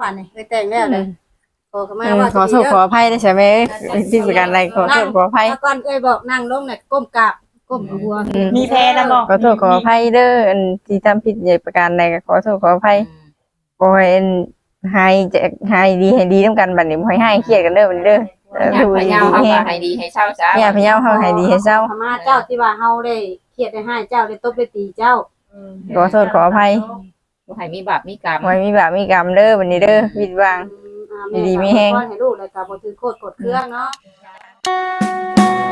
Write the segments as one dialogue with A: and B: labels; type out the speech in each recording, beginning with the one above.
A: ว่านี่ไปแต่งแล้วเลยขอขมา
B: เออ
A: ว่า
B: ขอโทษขออภัยได้ใช่ไหมที่ประการอะไรขอโทษขออภัย
A: ถ้าก่อนเอ้ยบอกนั่งลงน่ะก้มกราบก้มหัว
B: อืม
C: มีแพ้นะบอก
B: ขอโทษขออภัยเด้ออันที่ทำผิดในประการใดก็ขอโทษขออภัยขอให้อันให้จะให้ดีให้ดีน้ำกันบัดนี้บ่ให้ให้เครียดกันเด้อบัดนี้เด้อเออ
D: อยาก
B: ดู
D: พ
B: ดี
D: ยายามเอา
B: แฮ
D: มางให้ดีให้เศร้าจ้า
B: เนี่ยพยายามเฮาให้ดีให้เศร้า
A: ขมาเจ้าที่ว่าเฮาได้เครียดได้ให้เจ้าได้ตบได้ตีเจ้า
B: ขอโทษขออภัย
D: บ่ให้มีบาปมีกรรม
B: ไว้มีบาปมีกรรมเด้อบัดนี้เด้อผิดหวัง
A: อ่าแม่
B: ดีๆมี
A: ก็
B: แฮง
A: ขอให้ลูกแล้วก็บ่ถือโคตรกดเครื่องเนาะ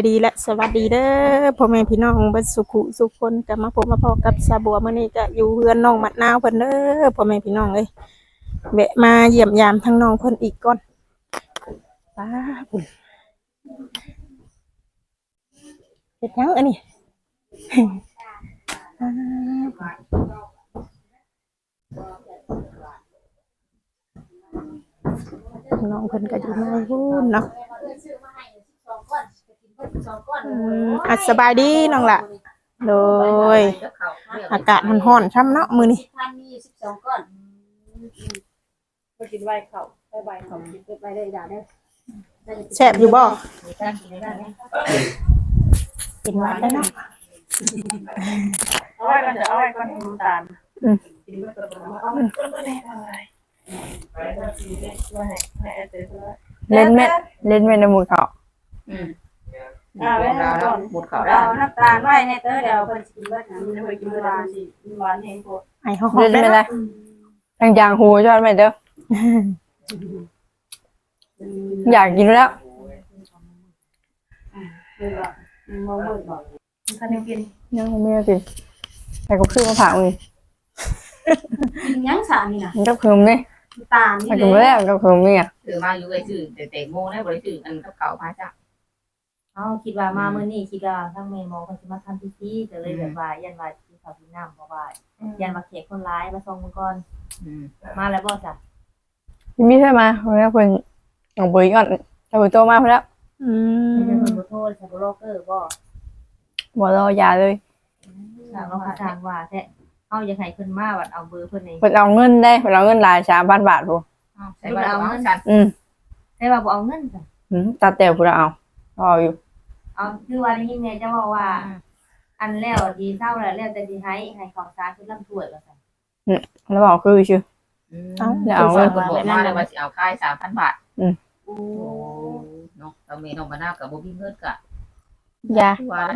A: า
C: ยดีและสวัสดีเด้อพ่อแม่พี่น้องบิดสุขุสุคนกับมาพบมาพอกับสาบัวเมื้อนี้ก็อยู่เฮือนน้องมัดนาวเพิ่นเด้อพ่อแม่พี่น้องเอ้ยแวะมาเยี่ยมยามทั้งน้องเพิ่นอีกก่อนป้าบุญเฮ็ดหยังอันนี้น้องเพิ่นก็อยู่ในหุ้นเนาะ อืมอัดสบายดีน้องละโดย อากาศมันร้อนช่ำเนาะมือนี่
A: ท่านมี12ก้อน
E: ไปกินใบเขาไปใบเขา
A: เก็บไว้เลยอย่าเด้อ
C: แซ่บอยู่บ่กินหวานได้เนาะ
E: เอาไว้กันเดี๋ยวเอาไว้ก่อนน้ำตาล
B: อืม
E: กินไปก่อนเอาไว้ก่อนก็ได้อะไรไปแล้วสิเนี่ยว่าให้ให้ไอ้เต้ด้วย
B: เล่นเม็ดเล่นเม็ดในมือเขา
D: อืม
E: อ่าไว้ให้
D: เรา
E: ก่อน
D: หมดเขา
A: เรา
D: แล้ว
A: น้ำตาลไว้ในเต้อเดี๋ยวเพิ่นสิกินเบิดนะ
E: มันจะไปกินเวลาสิหวานเองโคตร
C: ไอ้ห้อง
B: เล่น
C: ได้
B: เม็ด
C: เนาะ
B: อะไรยางๆหูชอบไหมเด้อ อยากกินแล้ว
A: มองมืดบ่
E: ท่านยังกิน
B: ยังไม่ได้กินแต่ก็คือมะพร้าวนี่
A: กินหยังสานี่น่ะ
B: มันก็คือนี่
A: น้ำตาล
B: มัน
A: นี่
B: ก็
A: แห
B: ไม่
A: ละ
B: ได้มันก็คือนี่อะ
D: ถือมาอยู่ไอ้ชื่อแต่แต่โมได้บ่ได้ชื่ออันกับเขาพาจ้า
F: เอาคิดว่ามามื้อนี้คิดว่าทั้งแม่หมอเพิ่นสิมาทำพิธีก็เลยแบบว่ายันว่าสิเข้าที่น้ำเพราะว่ายันว่าเขกคนร้ายมาส่งมื้อก่อน
D: อืม
F: มาแล้วบ่จ้ะ
B: มีใช่ไหมเพราะว่าคนเอาเบยก่อนเอาเบยโตมาพอแล้ว
C: อื
F: ไม่ใช่
C: ม
F: เพิ่นบ่โทษใช่บ่โลกเกอร์บ่
B: หมดรอยาเลย
F: ทางเราก็ทางว่าแท้เฮาอยากให้เพิ่นมาวัดเอาเบอร์เพิ่นนี่
B: เพิ่นเอาเงินได้เพิ่นเอาเงินหลายสามพันบาทพู
D: ใส่บ้านเอาเงินกัน
B: อืม
F: แต่ว่าบ่เอาเงินจ้ะ
B: อืมตาแต่พูดเอาเอาอยู่
F: เอาคือว่าได้ยินแม่จะว่าว่า อันแล้วดีเศร้าแล้วแล้วแต่สิให้ให้ของสารคือลำถ้วยว่าซั่น
B: แล้วบอกคือชื่อ
D: อืม
C: เอา
B: เดี๋ยวเอา
D: เงินคนบอกมาแล้วว่าสิเอาค่ายสามพันบาท
B: อืม
D: โอ้เนาะเราเมน้องมะนาวกับบ่มีเงินกะ
B: ยา
D: หวาน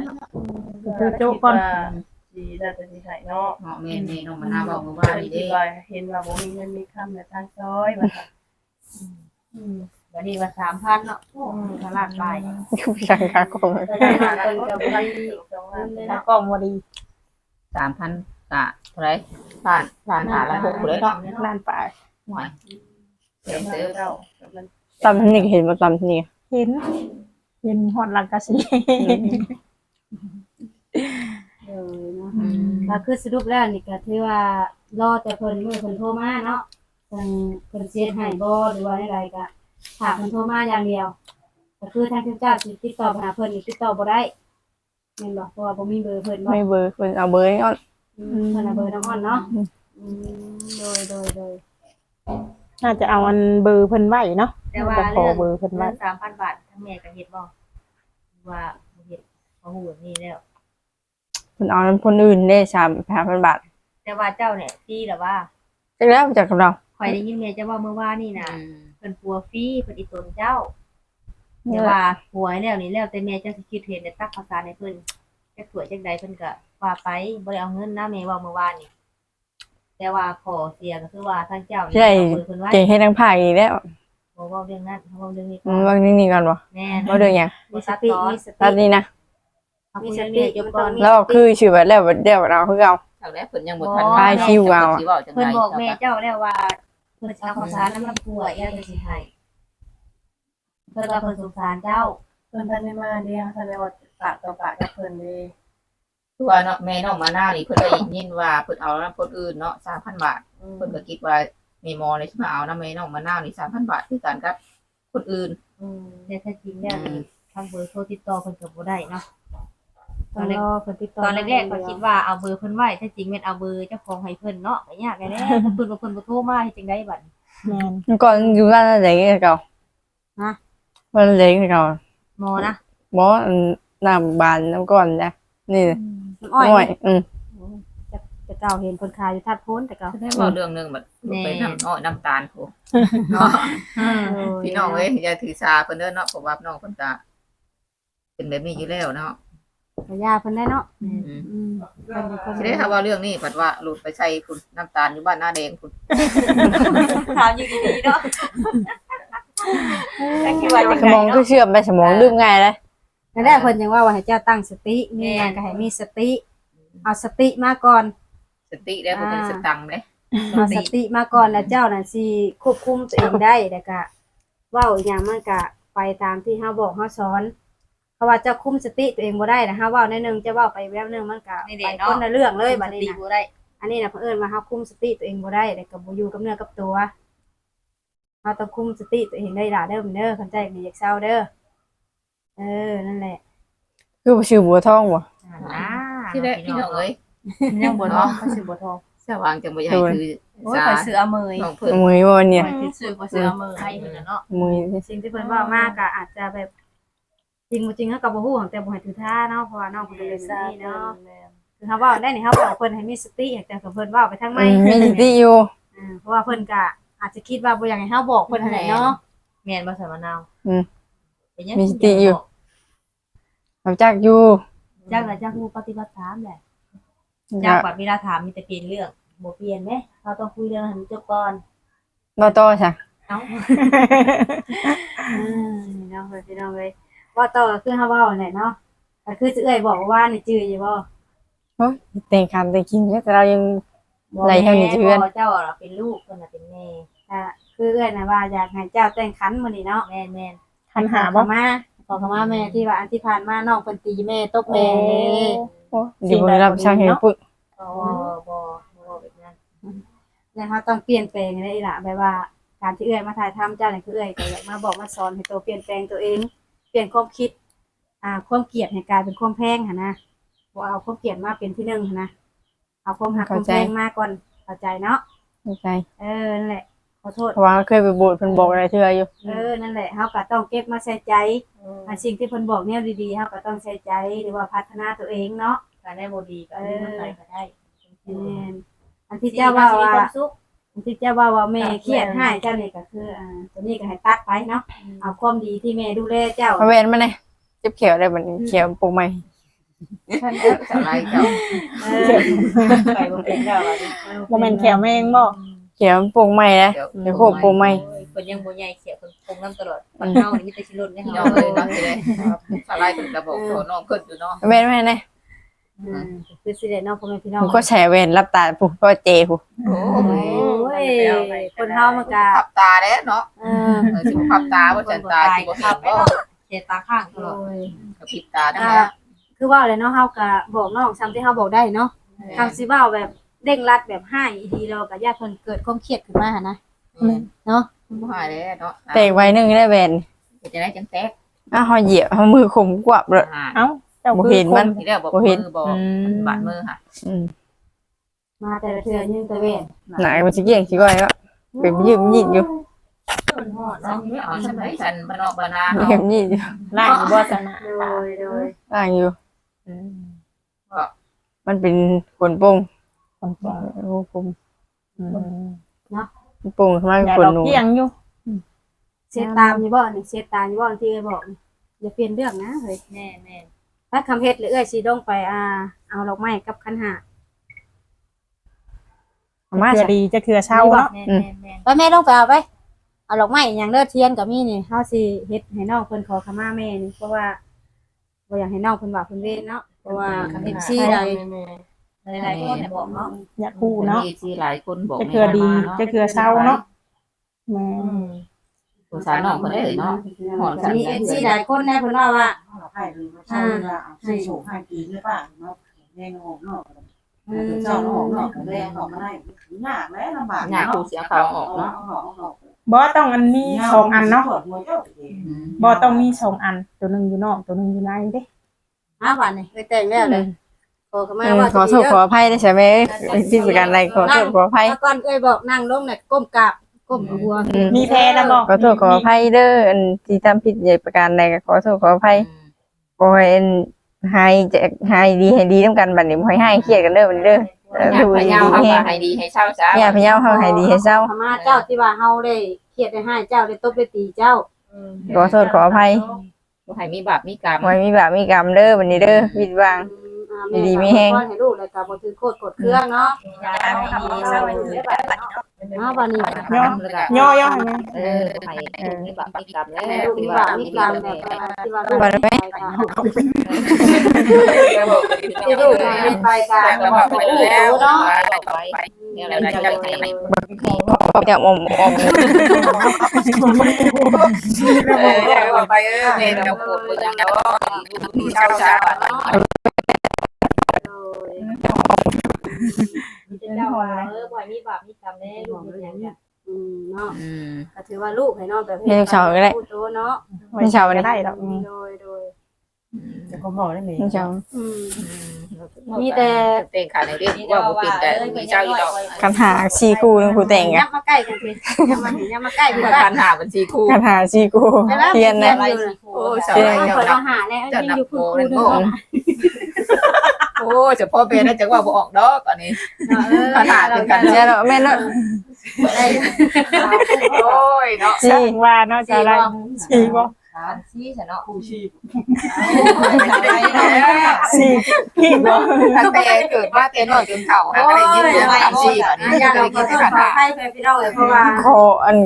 E: คือโจ๊กก่อนสีได้แต่สีไข่เนาะ
D: เนาะแม่แม่น้องมะนาวบอกมาว่า
E: ว่า
D: นี่
E: ดี
D: เด้
E: ว่าเห็นว่าบ่มีเงินมีคำในทางซอยว่า
F: อืม วันนี้ว่า3,000เนาะโอ้ตลาดไป
B: คือสังคาคม
A: แต่ได้มาเพิ่นก็บ่ได้
E: สองล้าน
C: แล้วก็บ่ดี
D: สามพันกะเท่าไหรผ่านผ่านหาละหกเลยเนาะ
C: ล้านปลาย
D: หน่อยเต็ม
E: เติ
D: เติ
E: ม
D: ม
E: เรามัน
B: ตำที่นี่เห็นมาตำที่นี่
C: เห็น เห็นฮอดหลังกะสี
A: เออเนาะก็คือสรุปแล้วนี่ก็ถือว่ารอแต่เพิ่นมื้อเพิ่นโทรมาเนาะเพิ่นเพิ่นเสียให้บ่หรือว่าอะไรก็ ถามเพิ่นโทรมาอย่างเดียวก็คือทางเจ้าสิติดต่อหาเพิ่นนี่ติดต่อบ่ได้แม่นบ่เพราะว่าบ่มีเบอร์เพิ่นบ่
B: ไม่เบอร์เพิ่นเอาเบอร์ให้ก่อน
A: อืมเพิ่นเอาเบอร์น้องอ่อนเนาะอืมโดยโดยโดย
C: น่าจะเอาอันเบอร์เพิ่นไว้เนาะ
F: แต่ว่า
C: จะขอ
F: เรื่อง
C: เบอร์เพิ่นไว้
F: เรื่อง3,000บาททั้งแม่ก็เฮ็ดบ่ว่าบ่เฮ็ดเพราะฮู้แบบนี้แล้ว
B: เพิ่นเอาน้ำคนอื่นได้สามพันบาท
F: แต่ว่าเจ้าเนี่ยที่แบบว่า
B: จากแล้วจากกับเรา
F: ข่อยได้ยินแม่เจ้าว่าเมื่อวานนี่นะ
D: อืม
F: เพิ่นปัวฟรีเพิ่นอีตนเจ้าแต่ว่าป่วยแล้วนี่แล้วแต่แม่เจ้าสิคิดเห็นในตักภาษาในเพิ่นจักสวยจักใดเพิ่นก็ว่าไปบ่ได้เอาเงินนะแม่เว่าเมื่อวานนี่แต่ว่าขอเสียก็คือว่าทางเจ้านี่
B: ใช่
F: เอาเบอร์เพิ่นไว้
B: เก่งให้ทั้งภาคอีกแล้ว
F: บ่เว้าเรื่องนั้นเว้าเรื่องนี้
B: อืมวางนี่นี่ก่อนบ่
F: แม่น
B: ว่าเรื่องหยัง
F: บ่
A: มีส
F: ตัด
A: ติ
F: ตอน
A: มีส
B: ตอน
A: ติ
B: นี้นะ
F: เอา
A: มี
F: คุย
A: ส
F: เรื่อง
A: ติ
F: นี้จบก่อน
B: แล้วคือชื่อแบบแล้วเดี๋ยวเราคือเอา
D: จากแล้วเพิ่นยังบ่ทัน
B: พายคิวเอาอะ
D: สิว้าจัง
F: เพิ่น
D: ได
F: บอกแม่เจ้าแล้วว่า เพิ่นสิเอาภาษาน้ำลำป่วยย่าจะสิให้เพิ่นว่าเพิ่นสงสารเจ้า
E: เพิ่นท่านได้มาเดียวท่านได้ว่าปากต่อปากกับเพิ่นเลย
D: คือว่าเนาะแม่น้องมาหน้านี่เพิ่นได้ยินว่าเพิ่นเอานำคนอื่นเนาะ3,000บาทเพิ่นก็คิดว่าแม่หมอนี่สิมาเอานำแม่น้องมาหน้านี่3,000บาทคือกันกับคนอื่น
F: อืมแต่ถ้าจริงแล้วนี่ทางเบอร์โทรติดต่อเพิ่นก็บ่ได้เนาะ
A: ตอนแรกเพิ่นติดต่อ
F: ตอนแรกๆก็คิดว่าเอาเบอร์เพิ่นไว้ถ้าจริงแม่นเอาเบอร์เจ้าของให้เพิ่นเนาะก็ยากแน่ๆเพิ่นบ่เพิ่นบ่โทรมาเฮ็ดจังไดบัด
C: แม่น
B: เมื่อก่อนอยู่บ้านอะไรกันเก่า
A: ฮะ
B: บ้านอะไรกันเก่า
F: หมอนะ
B: บอสน้ำบานน้ำก่อนจ้ะนี่
A: น้ำอ้อย
B: อ้อยอืม
A: จะเก่าเห็นคนขายอยู่ทัดโพ้นแต่เก่า
D: คือได้เว้าเรื่องหนึงแบบไปน้ำอ้อยน้ำตาลโพเนาะพี่น้องเอ้ยอย่าถือสาเพิ่นเด้อเนาะเพราะว่าน้องเพิ่นก็เป็นแบบนี้อยู่แล้วเนาะ
A: พยาเพิ่นได้เนาะ
D: อืม
A: อืมเพิ่นเป็นคน
D: สิได้ถ้าว่าเรื่องนี้ปัดว่าหลุดไปใส่พุ่นน้ำตาลอยู่บ้านหน้าแดงพุ่น
F: ถามอยู่ดีๆเนาะแต่คิดว่าจัง
B: ส
F: ได
B: มองก็
F: เนาะ
B: เชื่อมไปสมองลืมง่ายเลย
A: นั่นแหละเพิ่นยังว่าว่าให้เจ้าตั้งสติมีหยังก็ให้มีสติ เอาสติมาก่อน
D: สติได้บ่เป็นสตังค์เด้
A: เอาสติมาก่อนแล้วเจ้าน่ะสิควบคุมตัวเองได้แล้วก็เว้าอีหยังมันก็ไปตามที่เฮาบอกเฮาสอนเพ ราะว่าเจ้าคุมสติตัวเองบ่ได้นะเฮาเว้าในหนึงจะเว้าไปแวบหนึงมันก็
F: นี่
A: ไป
F: เด้
A: ค
F: เนาะ
A: นละเรื่องเลยบัดนี้
F: สติ
A: นะ
F: บ่ได้
A: อันนี้นะเพิ่นว่าเฮาคุมสติตัวเองบ่ได้แล้วก็บ่อยู่กับเนื้อกับตัวเฮาต้องคุมสติตัวเองได้ล่ะเด้อมื้อเด้อเข้าใจมีอยากเศร้าเด้อเออนั่นแหละ
B: คือบ่ชื่อบัวทองบ่
F: อ่า
D: ที่ได้พี่น้องเอ้ย
F: ยังบ่ท้องเขาซื้อบ่ท้อง
D: สว่างจังบ่อยากให้ถือ
F: โอ้ย
D: สา
F: ไปซื้อเอาเมย
D: น้องเพิ่น
B: มือบ่เนี่ย
F: ไปซื้อบ่ซื้อเอาเมยใครเพิ่นน่ะเนาะ
B: มือ
A: สิ่งที่เพิ่นเว้ามากก็อาจจะแบบจ ริงบ่จริงเฮาก็บ่ฮู้แต่บ่ให้ถือท่าเนาะเพราะว่าน้องเพิ่นก็เป็นแบบนี้เนาะคือเฮาเว้าได้นี่เฮาบอกเพิ่นให้มีสติแต่ก็เพิ่นเว้าไปทาง
B: อื
A: ไม่
B: มมีสติอยู่
A: อ่าเพราะว่าเพิ่นก็อาจจะคิดว่าบ่อยากให้เฮาบอกเพิ่นหั่นแหละเนาะ
F: แม่นบ่ใส่มะนาว
B: อืม
F: เป็นยัง
B: มีสติอยู่เอาจักอยู่
F: จักละจักรู้ปฏิบัติธรรมแหละจักบัดเวลาถามมีแต่เปลี่ยนเรื่องบ่เปลี่ยนเด้เราต้องคุยเรื่องให้มันจบก่อน
B: บ่ต่อซะ
F: เอ้า
A: อืมนี่เนาะเพิ่นพี่น้องเอ้ย ว่าต่อก็คือเฮาเว้านั่นแหละเนาะก็คือสิเอ้ยบอกว่านี่จื้ออยู่บ่
B: โอ้ยแต่งคำแต่กินแต่เรายัง ไหลเท่านี้เทื่อน
F: บ่เจ้าน่ะเป็นลูกเพิ่นน่ะเป็นแม่
A: อ่าคือเอ้ยน่ะว่าอยากให้เจ้าแต่งขันมื้อนี้เนาะ
F: แม่นแม่น
C: คันหา
A: ข
C: บ่
A: อมาขอขมาแม่ที่ว่าอันที่ผ่านมาน้องเพิ่นตีแม่ตบแม่นี่
B: โอ้ยเดี๋ยวบ่ได้รับช่างให้ปึ๊ก
F: บ่บ่บ่แบบนั้น
A: แล้วเขาต้องเปลี่ยนแปลงได้อีหล่ะแบบว่าการที่เอ้ยมาถ่ายทำเจ้านี่คือเอ้ยก็อยากมาบอกมาสอนให้ตัวเปลี่ยนแปลงตัวเองเปลี่ยนความคิด อ่า ความเกลียดให้กลายเป็นความแพงหั่นนะบ่เอาความเกลียดมาเป็นที่หนึ่งหั่นนะ เอาความหักความแพงมาก่อนเข้าใจเนาะ
B: เข้าใจ
A: เออ นั่นแหละ ขอโทษ
B: เพราะว่าเคยไปโบสถ์เพิ่นบอกอะไรเทื่ออยู่
A: เออ นั่นแหละเฮาก็ต้องเก็บมาใส่ใจอ่าสิ่งที่เพิ่นบอกเนี่ยดีๆเฮาก็ต้องใส่ใจหรือว่าพัฒนาตัวเองเนาะ
F: การได้บ่ดีก็เอามันไปก็ได้
A: แม่นอันที่เจ้าว่าว่า
F: ความสุข
A: อัน ที่เจ้าว่าว่าแม่เครียดให้เจ้านี่ก็คืออ่าตัวนี้ก็ให้ตัดไปเนาะเอาความดีที่แม่ดูแลเจ้า
B: มาเว้นมาเนี่ยเจ็บเขียวได้บัดนี้เขียวปลูกใหม่
D: สลายเจ้า
A: เออ
F: ไปบ่เป็นแล้วอะดิ
C: บ่แม่นแขวแมงบ่
B: เขียวปลูกใหม่นะ
D: เดี๋ยว
B: เดี๋ยวโคกปลูกใหม่
F: โอ้ยเพิ่นยังบ่ใหญ่เขียวเพิ่นคงนํตลอดมันเฮานี่มีแต่สิลดให้
D: พี่
F: เฮา
D: น้องเอ้ยเนาะสิได้สลายเพิ่นก็บอกโทรน้องเพิ่นอยู่เนาะ
B: เว้นมาเนี่ย
A: อืม คือสิได้เนาะพ่อแม่พี่น้อ
B: ผ
A: ง
B: มก็แฉเว้นรับตาผูก็เจผู้
D: โอ้
A: โอ้ยคนเฮามันก็
D: ขับตาแล้วเนาะ
A: เออ
D: เออสิบ่ขับตาบ่จันตาสิบ่เห็นบ่
F: เสียตาข้างตลอด
A: โอ้ย
D: กระพริบตาทั้
A: คือว่าเลยเนาะเฮาก็บอกน้องซ้ำที่เฮาบอกได้เนาะคำสิเว้าแบบเร่งรัดแบบให้อีทีเราก็ญาติเพิ่นเกิดความเครียดขึ้นมาหั่นนะเนาะ
D: บ่หายแล้วเนาะ
B: แตกไว้หนึงได้เว้น
D: จะได้จังแตก
B: อ้าวเฮาเหยียบเฮามือขมกว่าบเลย
C: เอ้า เจ้า
B: บ่
C: คือ
B: เห็นมัน
D: ที่แล้วบอก
B: บ่เห็น
D: มือบอก
B: อืม
D: บาดมือค่ะ
B: อืม
A: มาแต่ละเทื่อยิงตะเวน
B: หนามันสิเกี่ยงสิก้อยก็ เป็นยืมยิดอยู่
D: น้องไม่เอาฉันไม่ฉันบ้านนอกบ้านนา
B: ยื
D: เนาะ
B: มยิดอยู่
C: ล่างอยู่บ่ซะนะ
A: โดยโดย
B: ต่างอยู่
C: อืม
B: มันเป็นขนโป่ง
C: คนแก่
B: โอ้ผม
C: อืม
B: โป่งขึ้นมา
C: อย่า
B: ขน
C: ดอก
B: หนู
C: เกี้ยงอยู่
A: เสียตามอยู่บ่นี่เสียตามอยู่บ่ที่เอ้ยบอกนี่อย่าเปลี่ยนเรื่องนะเฮ้ย
F: แม่แม่
A: ถ้าคำเฮ็ดหรือเอ้ยสิลงไปอ่า เอาดอกไม้กับคันหา
B: เอามา
C: เทื่อ
B: ซะ
C: ดีจะเทื่อเช้าเนาะ
F: แม่แม่แม่
A: ไปแม่ลงไปเอาไปเอาดอกไม้อหย่างเลิศเทียนกับมีนี่เฮาสิเฮ็ดให้น้องเพิ่นขอขมาแม่นี่เพราะว่าบ่อยากให้น้องเพิ่นว่าเพิ่นเว้นเนาะเพราะว่า FC ใด
F: หลายๆคนเนี่ยบอกเนาะ
C: อยากคู่เนาะ
D: มีที่หลายคนบอก
C: จะเทื่อดีจะเทื่อเช้าเนาะแม่
D: ส งสารน้องคนได้เลยเนาะหอนสั่น
A: มี FC หลายคนนะเพิ่นว่าว่า
G: ให้หรือมาเช่าเรือเอาใส่โฉมให้ปีหรือเปล่าเนาะ
E: แรงออกนอกเจ้าออกนอกแรงออกมาได้ยากแล้วลำบาก
D: หน้าผู้เสียเขาออกเนาะ
C: บ่ต้องอันมีสองอันเนาะ
D: อืม
C: บ่ต้องมีสองอัน ตัวหนึงอยู่นอกตัวหนึงอยู่ในเด้
A: อ้าววันนี้ไปแต่งแล้วเลยขอเข้ามา
B: เออ
A: ว่า
B: ขอโทษขออภัยได้ใช่ไหมเอ้ยผิดประการใดขอโทษขออภัย
A: ก่อนเอ้ยบอกนั่งลงน่ะก้มกราบ ก้มเอาหัว
B: อืม
C: มีแพ้นะบ่
B: ขอโทษขออภัยเด้ออันที่ทำผิดใหญ่ประการใดก็ขอโทษขออภัยขอให้อันหายจะหายดีให้ดีนํกันบัดนี้บ่ให้หายเครียดกันเด้อบัดนี้เด้อเออ
D: อยาก
B: ดู
D: พ
B: ดี
D: ยายาม
B: มี
D: เอา
B: แฮง
D: ให้ดีให้เศร้าซะ
B: อย่าพยายามเฮาให้ดีให้เศร้า
A: ขมาเจ้าที่ว่าเฮาได้เครียดได้ให้เจ้าได้ตบได้ตีเจ้า
B: ขอโทษขออภัย
D: บ่ให้มีบาปมีกรรม
B: ไว้มีบาปมีกรรมเด้อบัดนี้เด้อผิดหวัง
A: อ่า
B: ดีๆมีแฮง
A: ขอให้ลูกแล้วก็บ่ถือโคตรกดเครื่องเนาะ อ้าววันนี้
C: ย่อ
D: แล้วก็
C: ย่อย่อให้แม่
D: เออให้มีบาปมีกรรมแล้ว
A: ลูกมีบาปมีกรรมแบบว่าที่ว่าลูก
B: บ่ได้ไหม
A: ที่ลูกเป็นไปกา
D: แต่
A: ร
D: ก็บอกไปแล้วเนาะไปเนี่ยเราจะให้ให้
B: ขอจะอมอม
D: เอออยากบอกไปเออแม่เราพูดไปจังเนาะมีเศร้าซะ
F: เจ้าว่าเออบ่ให้มีบาปมีกรรมแน่ลูกเป็นหยังจ้ะ
A: อืมเนาะ
D: อืม
A: ก็ถือว่าลูกให้น้องแบบ
B: เรียนเช้าก็ได้
A: พูดโตเนาะ
B: ไม่เช้านี่
C: ก็ได้ดอก
A: โดยโดย
E: จะก็บอกได้ไหม
B: เช้า
A: อืม
D: มีแต่เต่งขาในเรื่องว่าบ่เป็นแต่มีเจ้าอยู่ดอก
B: คันหาชีกูนึงกูแต่ง
A: ยั
B: อะ
A: บมาใกล้กันสิยับมายับมาใกล้
D: ที่
A: กัน
D: ว่าการหาบัญชีคู่
B: คันหาชีกูเทียนนะ
D: โอ้สา
A: เอ
D: ว
A: อ
D: เจ้า
A: เปิด
D: นับ
A: อาหารแล้ว
D: เจ้า
A: ยัง
D: นับ
A: อยู่
D: โอ้
A: คุณครู
D: โห
A: นึง
D: โอ้เฉพาะเบนน่าจะว่าบ่ออกดอกอันนี้ขนาดเป็นกัน
B: เจ้าเนาะแม่เนาะ
D: โอ้ยเนาะ
B: ชี
C: สร้างว่าเนาะจะอะไรสีบ่
F: อันซี่ซะเนาะ
E: ผู้ชีพ
C: สีขี้บ่
D: ตั้งแต่เกิดมาเต็มหน่อยเต็มเข่าหาอะไรยินเรื่องทำชีแบบนี้
A: อย่า
D: ก็
A: เรา
D: เลย
A: ข
D: กิ
A: อนโท
D: ที่
A: ษ
D: ผ่าน
A: ขอ
D: มา
A: ให้แฟนพี่น้องเลยเพราะว่า
B: ขออัน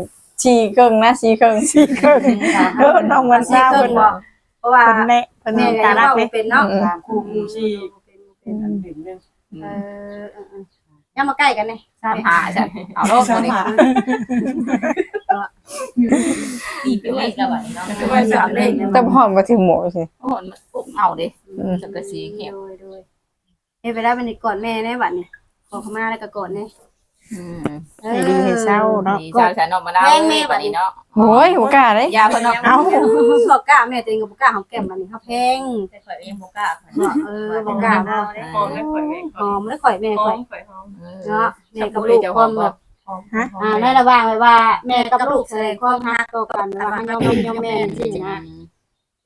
B: ชีเกิงนะชีเกิง
C: สีเกินเออน้องวัน
A: ซี
C: ซ่า
A: เกิ
C: เพิ่
A: น
C: น
A: บอกเพราะว่า
C: เพิ่นแน่เพิ่น
A: แม่
C: มี
A: ก็
C: กา
A: ยัง
C: รัก
A: เล่า
C: เด้
A: เป็นเนาะ
E: ตามคู่ผู้ชีพ เป็นอันหนึ่งนึง
A: เออยังมาใกล้กันเลย
D: สามหาฉันเอาโลกมาดิ
F: อีกเป็นเลขแล้วบัดนี้เนาะ
A: ว่าสามเลข
B: แต่พร้อมบ่ถึงหมอสิ
D: โอ้มันปุ๊บเอาดิจังกะสีเขียว
A: โดยโดยเอ้ไปได้เป็นกอดแม่แน่บัดเนี่ยขอขมาแล้วก็กอดแน่
D: อืม
C: ให้ดีให้ เศร้าเนาะ
D: ดีเจ้าฉันออกมาได้แบบนี้ เนาะ
B: โอ้ยหัวกล้าเด้
D: ยาพนม
C: เอ้า
A: บอกกล้าแม่ตัวเองก็บอกกล้าหอมแก้มบัดนี้เขาแพง
F: แต่ข่อยยังบ่กล้า
A: บอกเออบอกกล้าบ่
E: หอมแล้วข่อยไม่
A: หอมแล้วข่อยแม่
E: หอ
A: ข่อย
E: มข่อยหอม
A: เนาะแม่กับลูกความแบบ
E: หอม
A: อ่าในระหว่างไว้ว่า แม่กับลูกแสดงความรักต่อกันว่าให้ยอมยอมแม่จริงนะ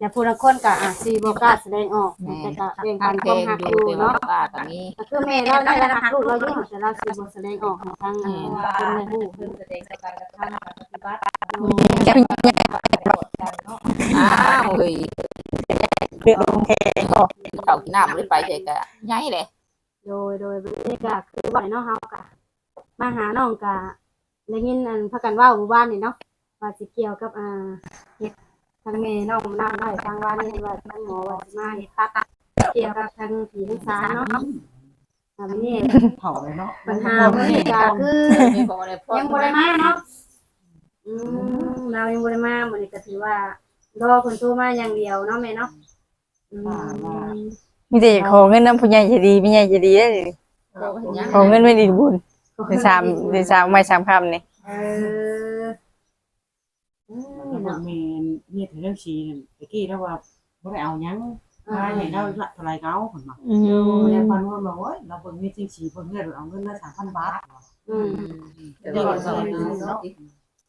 A: แต่ผู้ละคนก็อะสิบ่กล้าแสดงออกแต่ก็เรียน
D: ทา
A: กัน
D: งเพ
A: ความ
D: ลง
A: รัก
D: ดู
A: อยู่
D: เป็น
A: เนาะ
D: ว่าตอนนี้
A: ก็คือแม่เราได้รักลูกเราอยู่แต่เราสิบ่แสดงออกให้ทางคนในหู
F: เพิ่นแสดงกับการกระทำการปฏิบัติ
B: แก้ว
D: อ้าวเฮ้ย
C: เรื่องโอเคก็
D: เขากินน้ำไม่ไปเฉยกะย้ายเลย
A: โดยโดยบรรยากาศคือว่าเนาะเฮาก็มาหาน้องก็ได้ยินอันพากันเว้าหมู่บ้านนี่เนาะว่าสิเกี่ยวกับอ่าเฮ็ด ทางแม่น้องนำได้ทางว่านี่ว่าทางหมอว่าสิมาเฮ็ดตัดเกี่ยวกับทางผีทางสารเนาะอันนี้
E: เผาเลยเนาะ
A: ปัญหาบรรยากาศคือ
D: มีคนอะไรพ่อ
A: ยังบ่ได้มาเนาะอืมเรายังบ่ได้มามื้อนี้ก็ถือว่ารอเพิ่นโทรมาอย่างเดียวเนาะแม่เนาะอืม
B: มีแต่ขอเงินน้ำผู้ใหญ่จะดีผู้ใหญ่จะดีได้อขอเงินไม่ดีบุญเดือนสามเดือนสามไม่สามคำนี่
A: เอออืม
E: แล้ว
A: เนาะ
E: เมนเฮ็ดเรื่องชีนั่นตะกี้แล้วว่าบ่ได้เอาหยังมาให้เราละเท่าไรเก้าผลมา
C: อืม
E: แล้วพันว่าบอกว่าเราเบิ่งมีจริงชีเบิ่งเงินเอาเงินละ3,000บาท
A: อืม
D: เดี๋ยวเราจะเนาะ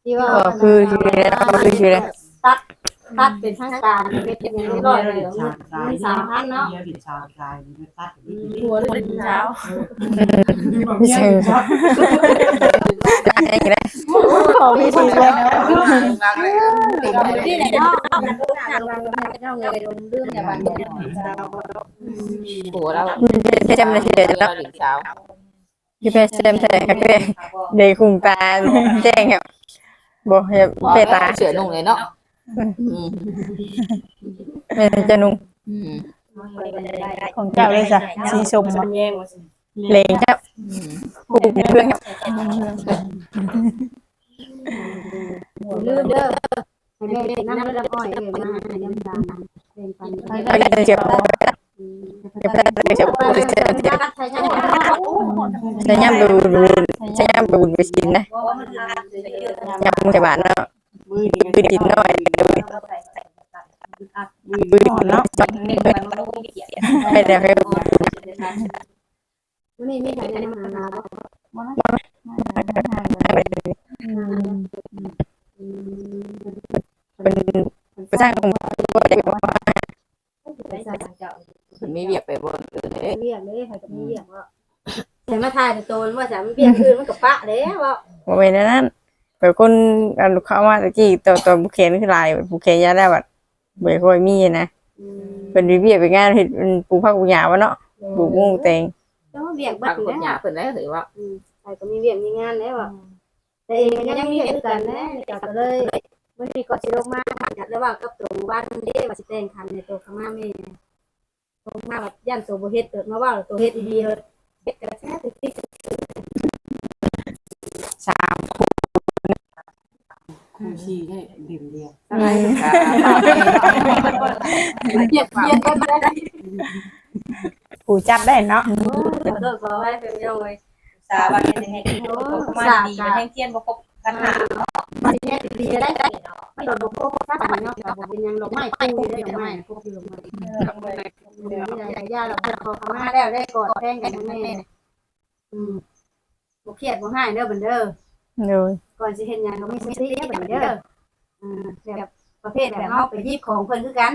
A: ที่ว่า
B: ก็คือคือแล้วก็คือคือแล้ว
A: ตัด ตัดเป็นทางการเป็นอย่างนี้ร้อยเลยเงินสามพันเนาะ
E: เดียวดิชาวชายนี่ตัด
F: หัวเลยเช้า
B: ไม่ใช่ได้อีกแล้ว
C: ขอพี่ทีเลย
A: ที่ไหนเนาะมันต้องการเราเราเงินลงเรื่องเนี่ยบัดนี้
D: หัวเรา
B: จะจำได้เฉยๆ
D: เรา
B: เนาะ
D: ถึงเช้า
B: คือแพ้เซมแต่ก็เลยเลยคุมตาแจ้งครับบอกอย่าเปตา
D: เสือนุ่งเลยเนาะ
B: ไม่จะนุ่ง
C: ของเจ้าเลยจ้ะสีชมบ่
B: เลงครับผูกเรื่อง
A: ลืมเด้อให้แม่น้ำเลือดอ้อยเอ้ยมาให้น้ำตาลเป็นปัน
B: แล้วก็เจ็บเจ็บเจ็บเจ็บใช้ย่ำไปบุญใช้ย่ำไปบุญไปกินนะย่ำใส่บาทเนาะ
C: มือ
B: ไปกินน้อยไปเนาะไปเดี๋ยวให้
A: นี่มีใครแนะนำมาบ่
B: เป็นเป็นสร้างของตัวเด็กว่า
A: ไปสร้างเจ้า
D: มันมีเวียกไปบนอื่นเลย
A: เรียกเลยใครก็มีเรียกว่าแต่มาถ่ายแต่โตนว่าจะมันเปลี่ยนคืนมันกับปะแล้วว่า
B: โมเมนต์นั้น แบบคนอันเข้ามาตะกี้ตัวตัวบุเคนคือลายบุเคนยาแล้วแบบเบยค่อยมีนะเป็นวิเวียไปงานเห็ดเป็นปูผักปูหยาวะเนาะปลูกงูเตง
A: แล้วเบียกบั
D: บา
A: ด
D: งคนหยา
A: นะ
D: เพิ่นได้ถือว่า
A: ใครก็มีเบียกมีงานแล้วอะแต่เองก็ยังมีเหตุกันนะก็เลยวันนี้ก็สิลงมาจัดระหว่างกับตัวบ้านนี่ว่าสิแต่งคันในตัวขม่าแม่ลงมาแบบย่านตัวบ่เฮ็ดเกิดมาว่าตัวเฮ็ดดีๆเลยเฮ็ดกระแทกติ๊ก
B: สาม
E: คู่ คูชีให้ดื่มเดียว
D: อะไรก็
A: เบียกเบียกกันได้
C: ผู้จับได้เนาะ
A: โอ้ยขอโทษขอให้เป็นยังไง
F: สาวันนี้ให้กินประมาดีมันแห้งเทียนบ่ครบกันหา
A: มันเฮ็ดดีได้ได้ไม่โดนบ่พบถ้ามันเนาะบ่เป็นยังดอกไม้คู่ได้ดอกไม้พวกอยู่ไม้มีหลายย่าเราขอขมาแล้วได้กอดแทงกันแม่อืมบ่เครียดบ่หายเด้อบันเด้อ
B: เลย
A: ก่อนสิเฮ็ดหยังก็มีสติเด้อบันเด้ออ่าแบบประเภทแบบเฮาไปหยิบของเพิ่นคือกัน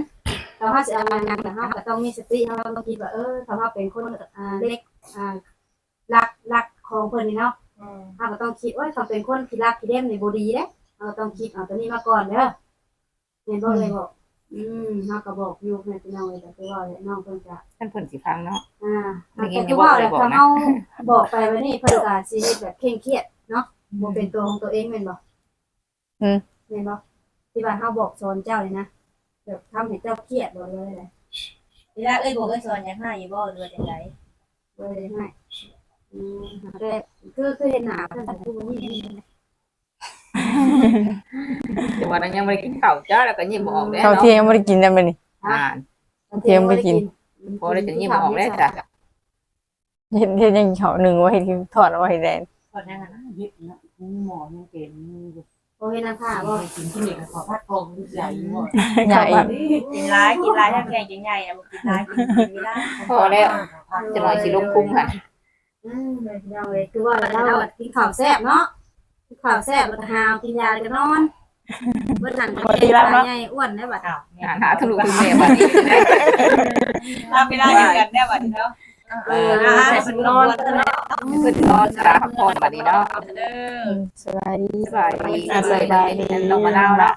A: เราเฮาสิเอามาหยังแต่เฮาก็ต้องมีสติเฮาต้องคิดว่าเออถ้าเฮาเป็นคนอ่าเล็กอ่ารักรักของเพิ่นนี่เนาะเราก็ต้องคิดว่าเขาเป็นคนที่รักที่เล่มในบดีเด้เราต้องคิดเอาตัวนี้มาก่อนเด้อเห็นบ่เลยบอกอืมเราก็บอกอยู่ให้พี่น้องเลยแต่คือว่าน้องเพิ่นจะ
D: ท่านเพิ่นสิฟังเนาะ
A: อ่า
D: ได้ยิ
A: แต่
D: น
A: คือว่า
D: ได้
A: แหละ
D: บอก
A: ถ้า
D: นะ
A: เฮาบอกไปวันนี้เพิ่นก็สิเฮ็ดแบบเคร่งเครียดเนาะ บ่เป็นตัวของตัวเองแม่นบ่แม่นบ่ที่ว่าเฮาบอกสอนเจ้าเลยนะแบบทำให้เจ้าเครียดบ่เลยเลย
F: เวลาเอ้ยบอกเอ้ยสอนยังให้อยู่บ่หรือว่าจังได
A: บ่เลยให้อืมแต่คือคือเห็นหน้าเพิ่นแต่ทุกวันนี้
D: แต่ว่านั้นยังไม่ได้กินข้าวจ้าแล้วก็ยิ้มบ่ออกแล้ว
B: เขา
D: เนาะ
B: เที่ยงไม่ได้กินได้ไหมนี่
D: อ่า
B: เตรียมไปกิน
D: พอได้จะยิ้มบ่ออกแล้วจ้ะ
B: เห็นเห็นยังเขาหนึ่งไว้ที่ถอดเอาไว้แดน
F: สอนยังไงนะ
E: เฮ็ดนะหมอยังเป็น
A: โอ้ยน้ำผ้าบ่
E: กินที่นี่ก็ขอพัดกองใหญ่หมด
B: ใหญ่
F: กินร้ายกินร้ายทั้งใหญ่จังใหญ่นะบ่กินร้ายกินไม่ได้
D: พอแล้วจะหน่อยสิลงพุงค่ะ
A: อืมเราเลยคือว่าเรากินข้าวแซ่บเนาะกินข้าวแซ่บแล้วก็หาวกินยาแล้วก็นอนเมื่อนั้นก็เก่งปลาใหญ่อ้วนได้บัด
F: อ้าว
D: หาทะลุถึงแม่บัดนี้
F: ทำไม่ได้เหมือนกันแน่บัดเนาะ
A: เออใส่นอน
D: เพิ่นนอนตาพักผ่อนบัดนี้เนาะ
F: เด้อ
B: สบายดี
D: สบายดีเลยลงมาเล่าละ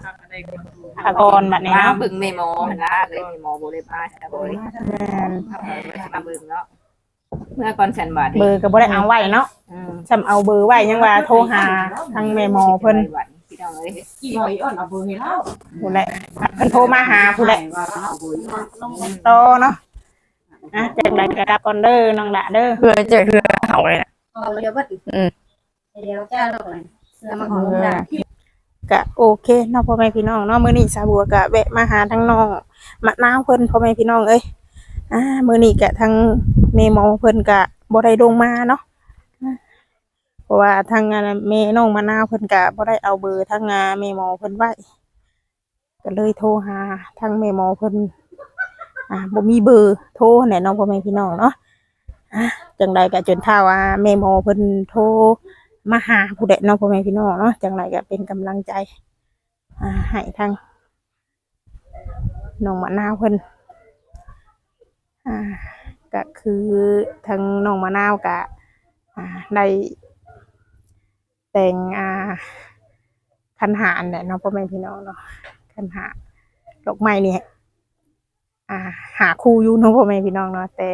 C: อากรบัดนี้
D: มา
C: เนาะ
D: บึงเมโมมันละเลยเมโมบ่ได้มาแต่บ่ได้มาบึงเนาะเมื่อก่อนแสนบาท
C: เบอร์ก็บ่ได้เอาไว้เนาะ
D: อืม
C: จำเอาเบอร์ไว้ยังว่าโทรหาทางแม่หมอเพิ่น
D: พี่น้องเอ้ย
E: กี่หอยอ่อนเอาเบอร์ให้เรา
C: ผู้ใดเพิ่นโทรมาหาผู้ใด
E: ว่าเอาเบอร์
C: โตเนาะ อะจังไดก็กลับก่อนเด้อน้องละเด้อ
B: เพื่อเจอเพื่อเขาเลยนะ
A: เอาเดี๋ยวบัด
B: อืม
A: เดี๋ยวจ้าเราก่อนเสื้อมาของดา
C: ก็โอเคเนาะพ่อแม่พี่น้องเนาะมื้อนี้สาวบัวก็แวะมาหาทั้งน้องมะนาวเพิ่นพ่อแม่พี่น้องเอ้ยอ่ามื้อนี้ก็ทั้งแม่หมอเพิ่นก็บ่ได้ลงมาเนาะอ่าเพราะว่าทางอ่าแม่น้องมะนาวเพิ่นก็บ่ได้เอาเบอร์ทางอ่าแม่หมอเพิ่นไว้ก็เลยโทรหาทางแม่หมอเพิ่น อ่าบ่มีเบอร์โทรแหละเน้องพ่อแม่พี่น้องเนาะอ่าจังใดก็จนถ้าว่าแม่หมอเพิ่นโทรมาหาผู้ใดเน้องพ่อแม่พี่น้องเนาะจังไรก็เป็นกำลังใจอ่าให้ทางน้องมะนาวเพิ่นอ่าก็คือทางน้องมะนาวกะอ่าได้แต่งอ่าคันหานแหละเน้องพ่อแม่พี่น้องเนาะคันหาดอกไม้นี่ อ่าหาคู่อยู่เน้องพ่อแม่พี่น้องเนาะแต่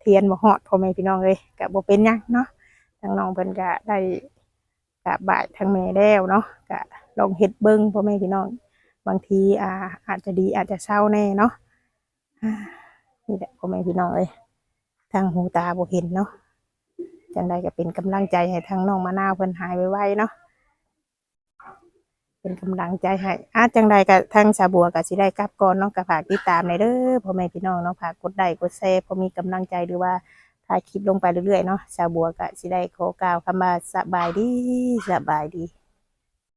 C: เทียนบ่ฮอดพ่อแม่พี่น้องเลยก็บ่เป็นหยังเนาะทางน้องเพิ่นก็ได้กราบบ่ายทางแม่แล้วเนาะก็ลองเฮ็ดเบิ่งพ่อแม่พี่น้องบางทีอ่าอาจจะดีอาจจะเศร้าแน่เนาะนี่แหละพ่อแม่พี่น้องเอ้ยทางหูตาบ่เห็นเนาะจังใดก็เป็นกำลังใจให้ทางน้องมะนาวเพิ่นหายไวๆเนาะ เป็นกำลังใจให้อาจังใดกับทางชาบัวกับสิได้กลับก่อนเนาะก็ฝากติดตามในเด้อพ่อแม่พี่น้องเนาะฝากกดไลค์กดแชร์พอมีกำลังใจหรือว่าถ่ายคลิปลงไปเรื่อยๆเนาะชาวบัวกับสิได้ขอกล่าวคำว่าสบายดีสบายดี